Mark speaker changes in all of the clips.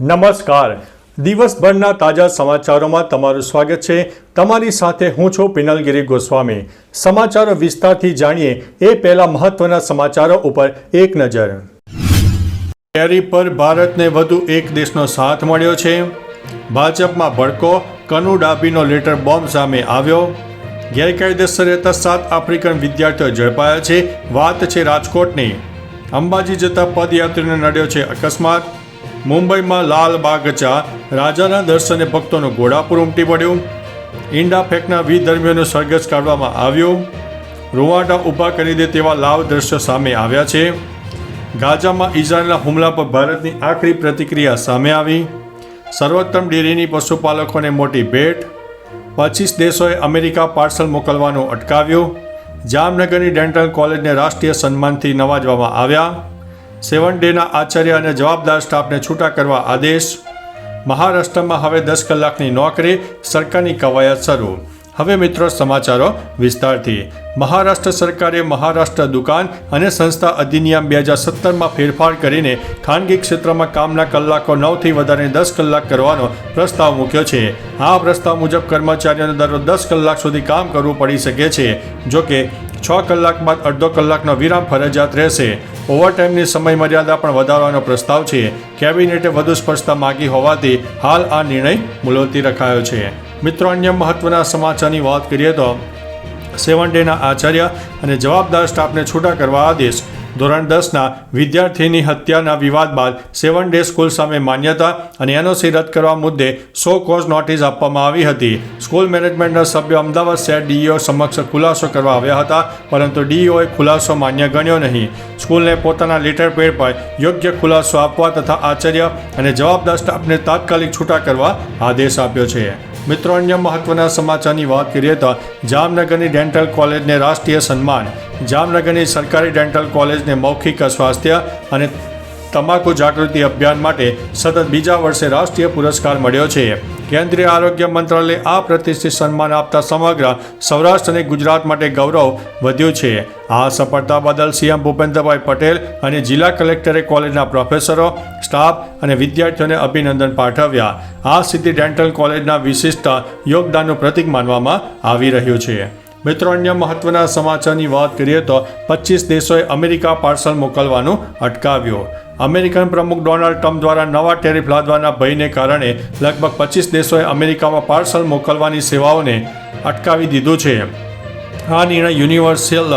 Speaker 1: નમસ્કાર. દિવસભરના તાજા સમાચારોમાં તમારું સ્વાગત છે. તમારી સાથે હું છું પિનલગીરી ગોસ્વામી. સમાચારો વિસ્તારથી જાણીએ એ પહેલા મહત્વના સમાચારો ઉપર એક નજર. કેરી પર ભારતને વધુ એક દેશનો સાથ મળ્યો છે. ભાજપમાં ભડકો, કનુ ડાબીનો લેટર બોમ્બ સામે આવ્યો. ગેરકાયદેસર રહેતા સાત આફ્રિકન વિદ્યાર્થીઓ ઝડપાયા છે. વાત છે રાજકોટની. અંબાજી જતા પદયાત્રીને નડ્યો છે અકસ્માત. મુંબઈમાં લાલ બાગચા રાજાના દર્શને ભક્તોનું ઘોડાપુર ઉમટી પડ્યું. ઈંડા ફેંકના વિધર્મીઓનું સરઘસ કાઢવામાં આવ્યું. રૂવાટા ઊભા કરી દે તેવા લાવ દ્રશ્યો સામે આવ્યા છે. ગાઝામાં ઇઝરાયેલના હુમલા પર ભારતની આખરી પ્રતિક્રિયા સામે આવી. સર્વોત્તમ ડેરીની પશુપાલકોને મોટી ભેટ. પચીસ દેશોએ અમેરિકા પાર્સલ મોકલવાનું અટકાવ્યું. જામનગરની ડેન્ટલ કોલેજને રાષ્ટ્રીય સન્માનથી નવાજવામાં આવ્યા. સેવન ડેના આચાર્ય અને જવાબદાર સ્ટાફને છૂટા કરવા આદેશ. મહારાષ્ટ્રમાં હવે દસ કલાકની નોકરી, સરકારની કવાયત શરૂ. હવે મિત્રો સમાચારો વિસ્તારથી. મહારાષ્ટ્ર સરકારે મહારાષ્ટ્ર દુકાન અને સંસ્થા અધિનિયમ બે હજાર સત્તરમાં ફેરફાર કરીને ખાનગી ક્ષેત્રમાં કામના કલાકો નવથી વધારે દસ કલાક કરવાનો પ્રસ્તાવ મૂક્યો છે. આ પ્રસ્તાવ મુજબ કર્મચારીઓને દરરોજ દસ કલાક સુધી કામ કરવું પડી શકે છે. જો કે છ કલાક બાદ અડધો કલાકનો વિરામ ફરજિયાત રહેશે. ઓવરટાઈમની સમય મર્યાદા પણ વધારવાનો પ્રસ્તાવ છે. કેબિનેટે વધુ સ્પષ્ટતા માગી હોવાથી હાલ આ નિર્ણય મુલતવી રખાયો છે. મિત્રો, અન્ય મહત્વના સમાચારની વાત કરીએ તો, સેવન ડેના આચાર્ય અને જવાબદાર સ્ટાફને છૂટા કરવા આદેશ ધોરણ દસના વિદ્યાર્થીની હત્યાના વિવાદ બાદ સેવન ડે સ્કૂલ સામે માન્યતા અને એનઓસી રદ કરવા મુદ્દે સો કોઝ નોટિસ આપવામાં આવી હતી. સ્કૂલ મેનેજમેન્ટના સભ્યો અમદાવાદ શહેર ડીઈઓ સમક્ષ ખુલાસો કરવા આવ્યા હતા, પરંતુ ડીઈઓએ ખુલાસો માન્ય ગણ્યો નહીં. સ્કૂલને પોતાના લેટર પેડ પર યોગ્ય ખુલાસો આપવા તથા આચાર્ય અને જવાબદાર સ્ટાફને તાત્કાલિક છૂટા કરવા આદેશ આપ્યો છે. મિત્રો, અન્ય મહત્વના સમાચારની વાત કરીએ તો જામનગરની ડેન્ટલ કોલેજને રાષ્ટ્રીય સન્માન, જામનગરની સરકારી ડેન્ટલ કોલેજને મૌખિક સ્વાસ્થ્ય અને તમાકુ જાગૃતિ અભિયાન માટે સતત બીજા વર્ષે રાષ્ટ્રીય પુરસ્કાર મળ્યો છે. કેન્દ્રીય આરોગ્ય મંત્રાલયે આ પ્રતિષ્ઠિત સન્માન આપતા સમગ્ર સૌરાષ્ટ્ર અને ગુજરાત માટે ગૌરવ વધ્યું છે. આ સફળતા બદલ સીએમ ભૂપેન્દ્રભાઈ પટેલ અને જિલ્લા કલેક્ટરે કોલેજના પ્રોફેસરો, સ્ટાફ અને વિદ્યાર્થીઓને અભિનંદન પાઠવ્યા. આ સિદ્ધિ ડેન્ટલ કોલેજના વિશિષ્ટ યોગદાનનું પ્રતીક માનવામાં આવી રહ્યું છે. મિત્રો, અન્ય મહત્વના સમાચારની વાત કરીએ તો પચીસ દેશોએ અમેરિકા પાર્સલ મોકલવાનું અટકાવ્યું. અમેરિકન પ્રમુખ ડોનાલ્ડ ટ્રમ્પ દ્વારા નવા ટેરિફ લાદવાના ભયને કારણે લગભગ પચીસ દેશોએ અમેરિકામાં પાર્સલ મોકલવાની સેવાઓને અટકાવી દીધું છે. આ નિર્ણય યુનિવર્સલ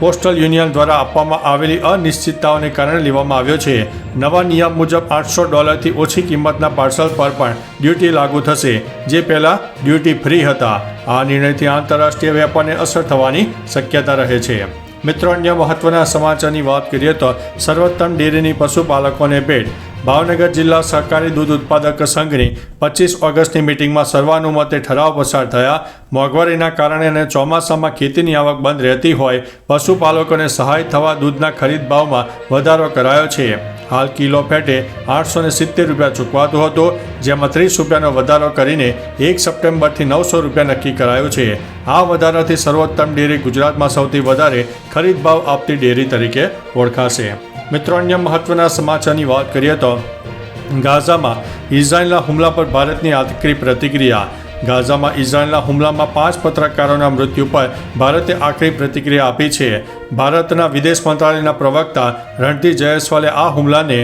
Speaker 1: પોસ્ટલ યુનિયન દ્વારા આપવામાં આવેલી અનિશ્ચિતતાઓને કારણે લેવામાં આવ્યો છે. નવા નિયમ મુજબ આઠસો ડોલરથી ઓછી કિંમતના પાર્સલ પર પણ ડ્યુટી લાગુ થશે, જે પહેલાં ડ્યુટી ફ્રી હતા. આ નિર્ણયથી આંતરરાષ્ટ્રીય વેપારને અસર થવાની શક્યતા રહે છે. મિત્રો, અન્ય મહત્વના સમાચારની વાત કરીએ તો સર્વોત્તમ ડેરીની પશુપાલકોને ભેટ. ભાવનગર જિલ્લા સહકારી દૂધ ઉત્પાદક સંઘની પચીસ ઓગસ્ટની મિટિંગમાં સર્વાનુમતે ઠરાવ પસાર થયા. મોંઘવારીના કારણે અને ચોમાસામાં ખેતીની આવક બંધ રહેતી હોય, પશુપાલકોને સહાય થવા દૂધના ખરીદ ભાવમાં વધારો કરાયો છે. હાલ કિલો ફેટે આઠસો સિત્તેર રૂપિયા ચૂકવાતો હતો, જેમાં ત્રીસ રૂપિયાનો વધારો કરીને એક સપ્ટેમ્બરથી નવસો રૂપિયા નક્કી કરાયો છે. આ વધારાથી સર્વોત્તમ ડેરી ગુજરાતમાં સૌથી વધારે ખરીદ ભાવ આપતી ડેરી તરીકે ઓળખાશે. મિત્રો, અન્ય મહત્વના સમાચારની વાત કરીએ તો ગાઝામાં ઇઝરાયલના હુમલા પર ભારતની આકરી પ્રતિક્રિયા. ગાઝામાં ઇઝરાયેલના હુમલામાં પાંચ પત્રકારોના મૃત્યુ પર ભારતે આકરી પ્રતિક્રિયા આપી છે. ભારતના વિદેશ મંત્રાલયના પ્રવક્તા રણધીર જયસ્વાલે આ હુમલાને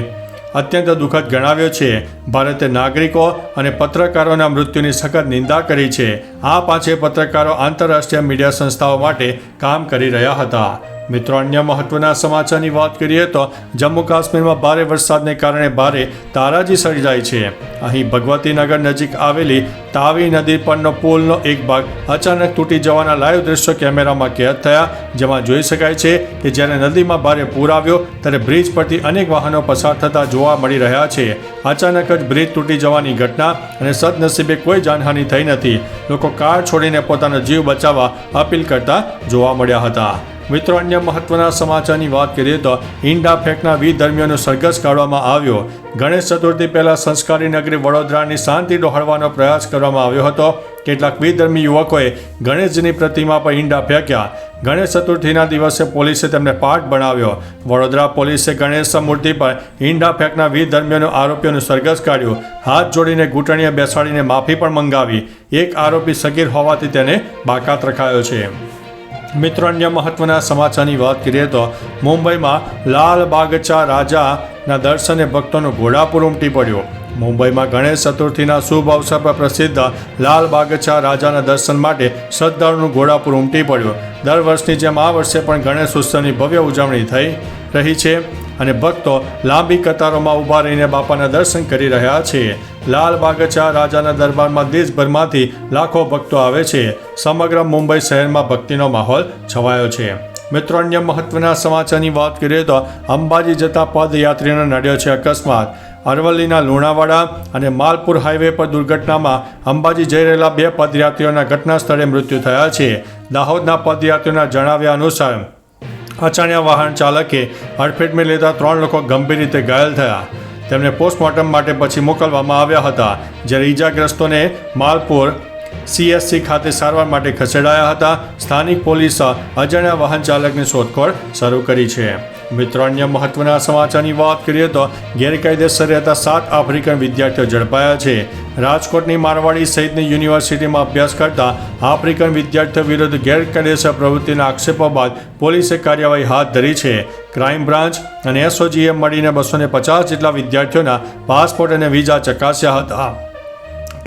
Speaker 1: અત્યંત દુઃખદ ગણાવ્યો છે. ભારતે નાગરિકો અને પત્રકારોના મૃત્યુની સખત નિંદા કરી છે. આ પાંચે પત્રકારો આંતરરાષ્ટ્રીય મીડિયા સંસ્થાઓ માટે કામ કરી રહ્યા હતા. મિત્રો, અન્ય મહત્વના સમાચારની વાત કરીએ તો જમ્મુ કાશ્મીરમાં ભારે વરસાદને કારણે ભારે તારાજી સર્જાઈ છે. અહીં ભગવતીનગર નજીક આવેલી તાવી નદી પરનો પુલનો એક ભાગ અચાનક તૂટી જવાના લાઈવ દ્રશ્યો કેમેરામાં કેદ થયા, જેમાં જોઈ શકાય છે કે જ્યારે નદીમાં ભારે પૂર આવ્યો ત્યારે બ્રિજ પરથી અનેક વાહનો પસાર થતા જોવા મળી રહ્યા છે. અચાનક જ બ્રિજ તૂટી જવાની ઘટના અને સદનસીબે કોઈ જાનહાનિ થઈ નથી. લોકો કાર છોડીને પોતાનો જીવ બચાવવા અપીલ કરતા જોવા મળ્યા હતા. મિત્રો, અન્ય મહત્વના સમાચારની વાત કરીએ તો ઈંડા ફેંકના વિધર્મીઓનો સરઘસ કાઢવામાં આવ્યો. ગણેશ ચતુર્થી પહેલા સંસ્કારી નગરી વડોદરાની શાંતિ ડહોળવાનો પ્રયાસ કરવામાં આવ્યો હતો. કેટલાક વિધર્મી યુવકોએ ગણેશજીની પ્રતિમા પર ઈંડા ફેંક્યા. ગણેશ ચતુર્થીના દિવસે પોલીસે તેમને પાઠ બનાવ્યો વડોદરા પોલીસે ગણેશ મૂર્તિ પર ઈંડા ફેંકના વીર ધર્મીઓનો આરોપીઓનું સરઘસ કાઢ્યું. હાથ જોડીને ઘૂંટણીએ બેસાડીને માફી પણ મંગાવી. એક આરોપી સગીર હોવાથી તેને બાકાત રખાયો છે. મિત્રો અન્ય મહત્વના સમાચારની વાત કરીએ તો મુંબઈમાં લાલ બાગચા રાજાના દર્શને ભક્તોનું ઘોડાપુર ઉમટી પડ્યો. મુંબઈમાં ગણેશ ચતુર્થીના શુભ અવસર પર પ્રસિદ્ધ લાલ બાગચા રાજાના દર્શન માટે શ્રદ્ધાળુનું ઘોડાપુર ઉમટી પડ્યું. દર વર્ષની જેમ આ વર્ષે પણ ગણેશ ઉત્સવની ભવ્ય ઉજવણી થઈ રહી છે. અને ભક્તો લાંબી કતારોમાં ઊભા રહીને બાપાના દર્શન કરી રહ્યા છે. લાલ બાગચા રાજાના દરબારમાં દેશભરમાંથી લાખો ભક્તો આવે છે. સમગ્ર મુંબઈ શહેરમાં ભક્તિનો માહોલ છવાયો છે. મિત્રો, અન્ય મહત્વના સમાચારની વાત કરીએ તો અંબાજી જતા પદયાત્રીનો નડ્યો છે અકસ્માત. અરવલ્લીના લુણાવાડા અને માલપુર હાઈવે પર દુર્ઘટનામાં અંબાજી જઈ રહેલા બે પદયાત્રીઓના ઘટના સ્થળે મૃત્યુ થયા છે. દાહોદના પદયાત્રીઓના જણાવ્યા અનુસાર અચાણ્યા વાહન ચાલકે અડફેટમાં લેતા ત્રણ લોકો ગંભીર રીતે ઘાયલ થયા. તેમને પોસ્ટમોર્ટમ માટે પછી મોકલવામાં આવ્યા હતા, જ્યારે ઈજાગ્રસ્તોને માલપુર સીએસસી ખાતે સારવાર માટે ખસેડાયા હતા. સ્થાનિક પોલીસ અજાણ્યા વાહન ચાલકની શોધખોળ શરૂ કરી છે. મિત્રો અન્ય મહત્વના સમાચારની વાત કરીએ તો ગેરકાયદેસર રહેતા સાત આફ્રિકન વિદ્યાર્થીઓ ઝડપાયા છે. રાજકોટની મારવાડી સહિતની યુનિવર્સિટીમાં અભ્યાસ કરતા આફ્રિકન વિદ્યાર્થીઓ વિરુદ્ધ ગેરકાયદેસર પ્રવૃત્તિના આક્ષેપો બાદ પોલીસે કાર્યવાહી હાથ ધરી છે. ક્રાઇમ બ્રાન્ચ અને એસઓજીએ મળીને બસો પચાસ જેટલા વિદ્યાર્થીઓના પાસપોર્ટ અને વિઝા ચકાસ્યા હતા.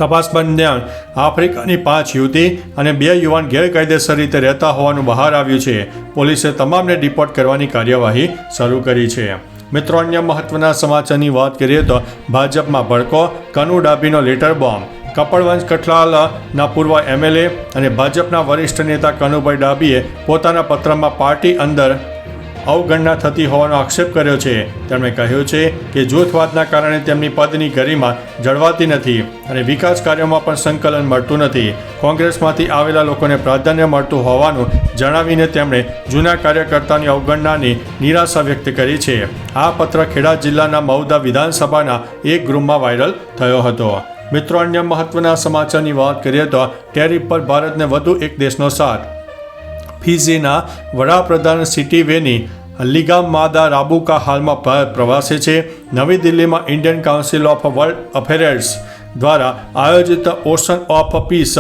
Speaker 1: તપાસ દરમિયાન આફ્રિકાની પાંચ યુવતી અને બે યુવાન ગેરકાયદેસર રીતે રહેતા હોવાનું બહાર આવ્યું છે. પોલીસે તમામને ડિપોર્ટ કરવાની કાર્યવાહી શરૂ કરી છે. મિત્રો, અન્ય મહત્વના સમાચારની વાત કરીએ તો ભાજપમાં ભડકો, કનુ ડાબીનો લેટર બોમ્બ. કપડવંશ કઠલાલના પૂર્વ એમએલએ અને ભાજપના વરિષ્ઠ નેતા કનુભાઈ ડાબીએ પોતાના પત્રમાં પાર્ટી અંદર અવગણના થતી હોવાનો આક્ષેપ કર્યો છે. તેમણે કહ્યું છે કે જૂથવાદના કારણે તેમની પદની ગરિમા જળવાતી નથી અને વિકાસ કાર્યોમાં પણ સંકલન મળતું નથી. કોંગ્રેસમાંથી આવેલા લોકોને પ્રાધાન્ય મળતું હોવાનું જણાવીને તેમણે જૂના કાર્યકર્તાની અવગણનાની નિરાશા વ્યક્ત કરી છે. આ પત્ર ખેડા જિલ્લાના મહુદા વિધાનસભાના એક ગૃહમાં વાયરલ થયો હતો. મિત્રો, અન્ય મહત્વના સમાચારની વાત કરીએ તો ટેરિફ પર ભારતને વધુ એક દેશનો સાથ ફિઝીના વડાપ્રધાન સિટી વેની લિગામાદા રાબુકા હાલમાં પ્ર- પ્રવાસે છે. નવી દિલ્હીમાં Indian council of world affairs દ્વારા આયોજિત ઓશન ઓફ પીસ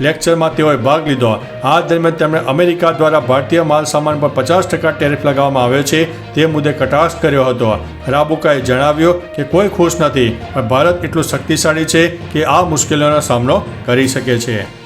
Speaker 1: લેક્ચરમાં તેઓએ ભાગ લીધો. આ દરમિયાન તેમણે અમેરિકા દ્વારા ભારતીય માલ સામાન પર પચાસ ટકા ટેરિફ લગાવવામાં આવ્યો છે. તે મુદ્દે કટાક્ષ કર્યો હતો. રાબુકાએ જણાવ્યું કે કોઈ ખુશ નથી, પણ ભારત એટલું શક્તિશાળી છે કે આ મુશ્કેલીઓનો સામનો કરી શકે છે.